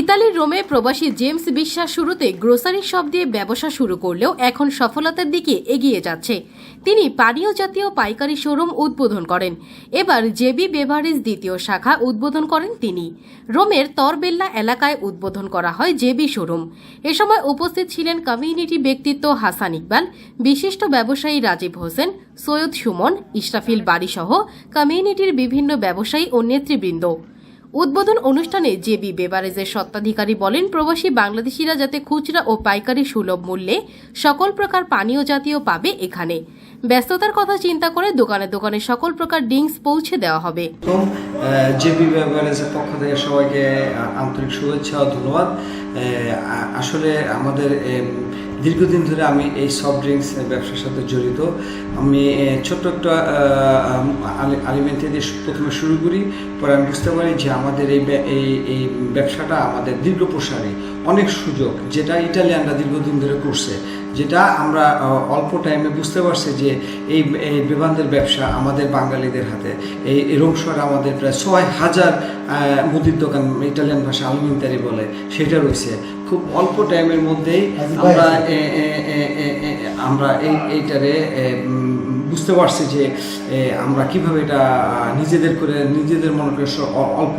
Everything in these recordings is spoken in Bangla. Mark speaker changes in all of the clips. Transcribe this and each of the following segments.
Speaker 1: ইতালির রোমে প্রবাসী জেমস বিশ্বাস শুরুতে গ্রোসারি শপ দিয়ে ব্যবসা শুরু করলেও এখন সফলতার দিকে এগিয়ে যাচ্ছে। তিনি পানীয় জাতীয় পাইকারি শোরুম উদ্বোধন করেন। এবার জেবি বেভারেজ দ্বিতীয় শাখা উদ্বোধন করেন তিনি। রোমের তরবেল্লা এলাকায় উদ্বোধন করা হয় জেবি শোরুম। এ সময় উপস্থিত ছিলেন কমিউনিটি ব্যক্তিত্ব হাসান ইকবাল, বিশিষ্ট ব্যবসায়ী রাজীব হোসেন, সৈয়দ সুমন, ইশরাফিল বাড়িসহ কমিউনিটির বিভিন্ন ব্যবসায়ী ও নেতৃবৃন্দ। উদ্বোধন অনুষ্ঠানে জেবি বেভারেজের স্বত্বাধিকারী বলেন, প্রবাসী বাংলাদেশিরা যাতে খুচরা ও পাইকারি সুলভ মূল্যে সকল প্রকার পানীয় জাতীয় পাবে এখানে। ব্যস্ততার কথা চিন্তা করে দোকানে দোকানে সকল প্রকার ড্রিঙ্কস পৌঁছে দেওয়া হবে।
Speaker 2: জেবি বেভারেজের পক্ষ থেকে সবাইকে আন্তরিক শুভেচ্ছা ও ধন্যবাদ। আসলে আমাদের দীর্ঘদিন ধরে আমি এই সফট ড্রিঙ্কস ব্যবসার সাথে জড়িত। আমি ছোট্ট একটা আলিমেন্টে দিয়ে প্রথমে শুরু করি, পরে আমি বুঝতে পারি যে আমাদের এই এই ব্যবসাটা আমাদের দীর্ঘ প্রসারী অনেক সুযোগ যেটা ইটালিয়ানরা দীর্ঘদিন ধরে করছে যেটা আমরা অল্প টাইমে বুঝতে পারছি যে এই এই বিমানদের ব্যবসা আমাদের বাঙালিদের হাতে। এই শহরে আমাদের প্রায় ছয় হাজার মুদির দোকান ইটালিয়ান ভাষা আলুমিনতারি বলে সেটা রয়েছে। খুব অল্প টাইমের মধ্যেই আমরা এ- আমরা এই এইটারে বুঝতে পারছি যে আমরা কীভাবে এটা নিজেদের করে, নিজেদের মনে করে অল্প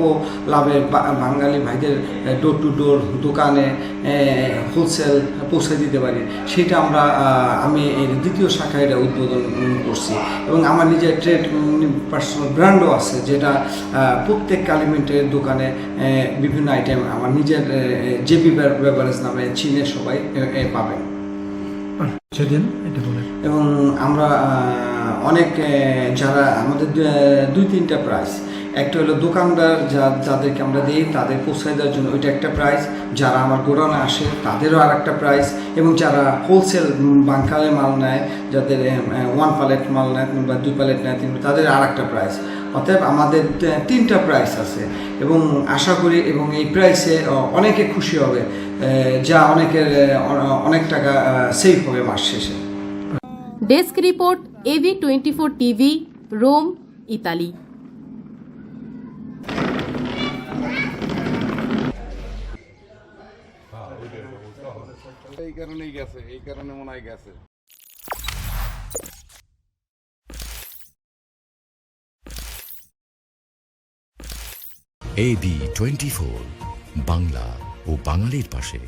Speaker 2: লাভে বাঙালি ভাইদের ডোর টু ডোর দোকানে হোলসেল পৌঁছে দিতে পারি। সেটা আমরা আমি এর দ্বিতীয় শাখায় এটা উদ্বোধন করছি। এবং আমার নিজের ট্রেড পার্সোনাল ব্র্যান্ডও আছে যেটা প্রত্যেক কালিমেন্টের দোকানে বিভিন্ন আইটেম আমার নিজের জেবি বেভারেজ নামে চীনে সবাই পাবেন
Speaker 3: সেদিন
Speaker 2: এবং আমরা অনেক যারা আমাদের দুই তিনটা প্রাইস একটা হলো দোকানদার যা, যাদেরকে আমরা দিই, তাদের পৌঁছায় দেওয়ার জন্য ওইটা একটা প্রাইস যারা আমার গোডাউনে আসে, তাদেরও আর একটা প্রাইস এবং যারা হোলসেল বাঙ্কালে মাল নেয়, যাদের ওয়ান প্যালেট মাল নেয় বা দুই প্যালেট নেয় তাদের আর একটা প্রাইস অতএব আমাদের তিনটা প্রাইস আছে। এবং আশা করি, এবং এই প্রাইসে অনেকে খুশি হবে যা অনেকের অনেক টাকা সেভ হবে মাস শেষে।
Speaker 1: Desk report AB twenty four TV Rome Italy
Speaker 4: এই কারণেই গেছে, এই কারণে মনে হয় গেছে।
Speaker 5: এবি টোয়েন্টি ফোর বাংলা ও বাঙালির পাশে।